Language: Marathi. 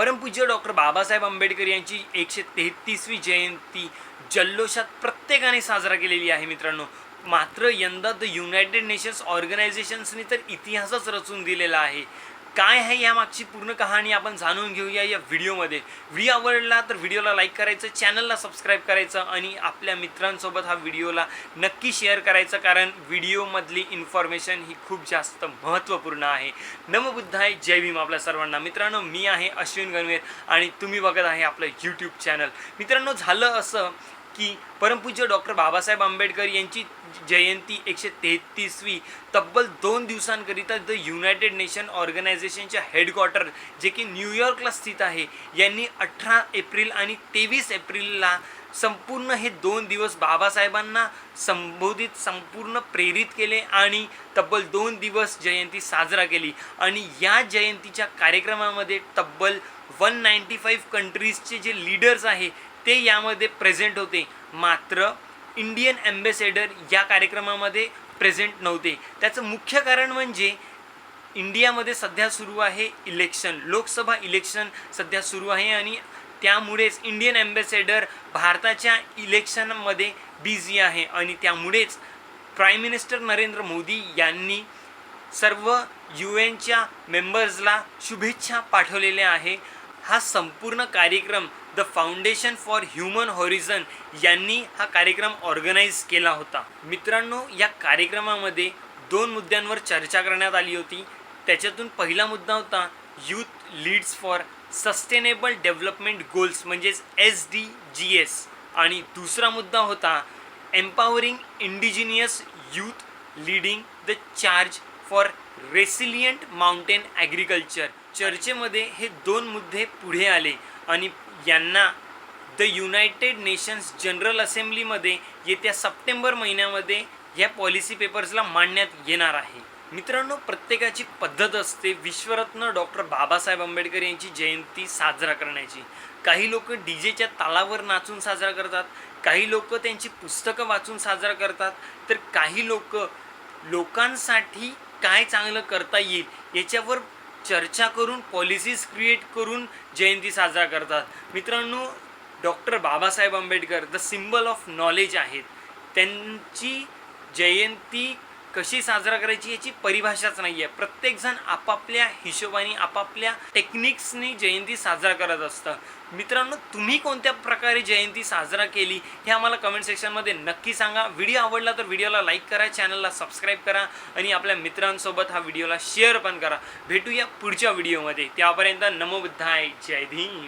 परमपूज्य डॉक्टर बाबासाहेब आंबेडकर यांची एकशे तेहतीसवी जयंती जल्लोषात प्रत्येकाने साजरा केलेली आहे मित्रांनो. मात्र यंदा द युनायटेड नेशन्स ऑर्गनायझेशन्सनी तर इतिहासच रचून दिलेला आहे. काय आहे यामागची पूर्ण कहाणी आपण जाणून घेऊया या व्हिडिओमध्ये. व्हिडिओ आवडला तर व्हिडिओला लाईक करायचं चॅनलला सबस्क्राईब करायचं आणि आपल्या मित्रांसोबत हा व्हिडिओला नक्की शेअर करायचं कारण व्हिडिओमधली इन्फॉर्मेशन ही खूप जास्त महत्त्वपूर्ण आहे. नमबुद्धाय जय भीम आपल्या सर्वांना. मित्रांनो मी आहे अश्विन गणवेर आणि तुम्ही बघत आहे आपलं यूट्यूब चॅनल मित्रांनो झालं असं की परमपूज्य डॉक्टर बाबासाहेब आंबेडकर यांची जयंती एकशे तेहतीसवी तब्बल दोन दिवसांकरिता द युनायटेड नेशन ऑर्गनायझेशनच्या हेडक्वार्टर जे की न्यूयॉर्कला स्थित आहे यांनी अठरा एप्रिल आणि तेवीस एप्रिलला संपूर्ण हे दोन दिवस बाबासाहेबांना संबोधित संपूर्ण प्रेरित केले आणि तब्बल दोन दिवस जयंती साजरा केली. आणि या जयंतीच्या कार्यक्रमामध्ये तब्बल वन नाईंटी फाईव्ह कंट्रीजचे जे लीडर्स आहे ते यामध्ये प्रेझेंट होते. मात्र इंडियन ॲम्बेसेडर या कार्यक्रमामध्ये प्रेझेंट नव्हते. त्याचं मुख्य कारण म्हणजे इंडियामध्ये सध्या सुरू आहे इलेक्शन लोकसभा इलेक्शन सध्या सुरू आहे आणि त्यामुळेच इंडियन ॲम्बेसेडर भारताच्या इलेक्शनमध्ये बिझी आहे. आणि त्यामुळेच प्राईम मिनिस्टर नरेंद्र मोदी यांनी सर्व यू एनच्या मेंबर्सला शुभेच्छा पाठवलेल्या आहे. हा संपूर्ण कार्यक्रम the Foundation for Human Horizon यांनी हा कार्यक्रम ऑर्गनाईज केला होता. मित्रांनो या कार्यक्रमामध्ये दोन मुद्द्यांवर चर्चा करण्यात आली होती. त्याच्यातून पहिला मुद्दा होता youth leads for sustainable development goals म्हणजेच एस डी जी एस आणि दुसरा मुद्दा होता empowering indigenous youth leading the charge for resilient mountain agriculture चर्चेमध्ये हे दोन मुद्दे पुढे आले आणि यांना द युनायटेड नेशन्स जनरल असेंब्लीमध्ये येत्या सप्टेंबर महिन्यामध्ये या पॉलिसी पेपर्सला मांडण्यात येणार आहे. मित्रांनो प्रत्येकाची पद्धत असते. विश्वरत्न डॉक्टर बाबासाहेब आंबेडकर यांची जयंती साजरा करण्याची. काही लोक डी जेच्या तालावर नाचून साजरा करतात. काही लोक त्यांची पुस्तकं वाचून साजरा करतात. तर काही लोक लोकांसाठी काय चांगलं करता येईल याच्यावर चर्चा करून पॉलिसीज क्रिएट करून जयंती साजरा करतात. मित्रांनो doctor Babasaheb Ambedkar the symbol of knowledge आहेत. त्यांची जयंती कशी साजरा करायची याची परिभाषाच नाही आहे प्रत्येकजण आपापल्या हिशोबाने आपापल्या टेक्निक्सनी जयंती साजरा करत असतं. मित्रांनो तुम्ही कोणत्या प्रकारे जयंती साजरा केली हे आम्हाला कमेंट सेक्शनमध्ये नक्की सांगा. व्हिडिओ आवडला तर व्हिडिओला लाईक करा चॅनलला सबस्क्राईब करा आणि आपल्या मित्रांसोबत हा व्हिडिओला शेअर पण करा. भेटूया पुढच्या व्हिडिओमध्ये. त्यापर्यंत नमो बुद्धाय. जय भीम.